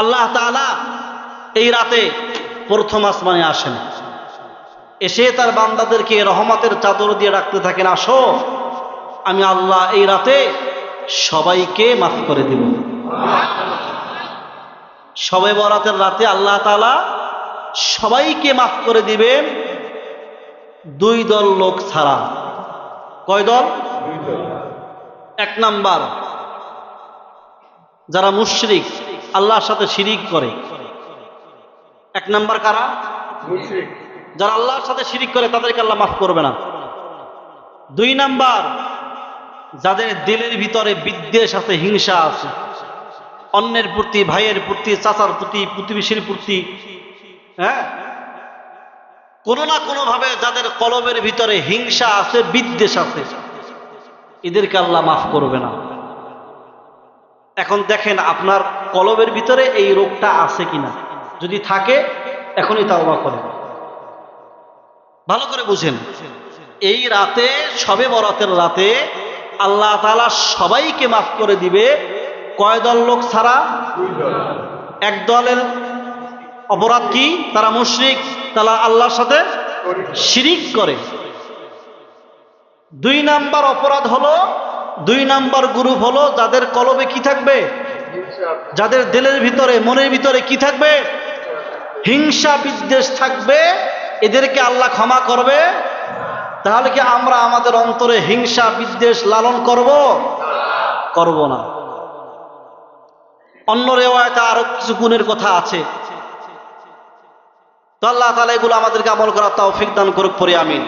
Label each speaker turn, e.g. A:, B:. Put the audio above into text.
A: আল্লাহ তাআলা এই রাতে প্রথম আসমানে আসেন। এসে তার বান্দাদেরকে রহমতের চাদর দিয়ে রাখতে থাকেন আসো আমি আল্লাহ এই রাতে সবাইকে মাফ করে দিব। সবে বরাতের রাতে আল্লাহ তাআলা সবাইকে মাফ করে দিবেন দুই দল লোক ছাড়া। কয় দল। এক নাম্বার যারা মুশরিক আল্লাহর সাথে শিরিক করে। এক নাম্বার কারা? যারা আল্লাহর সাথে শিরিক করে তাদেরকে আল্লাহ মাফ করবে না। দুই নাম্বার যাদের দিলের ভিতরে বিদ্বেষ আছে হিংসা আছে অন্যের প্রতি ভাইয়ের প্রতি চাচার প্রতি প্রতিবেশীর প্রতি হ্যাঁ? কোনো না কোনো ভাবে যাদের কলমের ভিতরে হিংসা আছে বিদ্বেষ আছে এদেরকে আল্লাহ মাফ করবে না। এখন দেখেন আপনার কলমের ভিতরে এই রোগটা আছে কিনা। যদি থাকে, এখনই তাওবা করেন। ভালো করে বুঝেন। এই রাতে, সবে বরাতের রাতে আল্লাহ তাআলা সবাইকে মাফ করে দিবে। কয় দল লোক ছাড়া? এক দলের অপরাধ কি? তারা মুশরিক, তারা আল্লাহর সাথে শিরিক করে। দুই নাম্বার অপরাধ হলো দুই নাম্বার গ্রুপ হলো যাদের কলবে কি থাকবে? যাদের দিলের ভিতরে, মনের ভিতরে কি থাকবে? হিংসা বিদ্বেষ থাকবে, এদেরকে আল্লাহ ক্ষমা করবে। তাহলে কি আমরা আমাদের অন্তরে হিংসা বিদ্বেষ লালন করব? করব না। অন্য রেওয়ায়তে আরও কিছু গুণের কথা আছে। তো আল্লাহ তালা এগুলো আমাদেরকে আমল করার তৌফিক দান করুক পরে আমিন।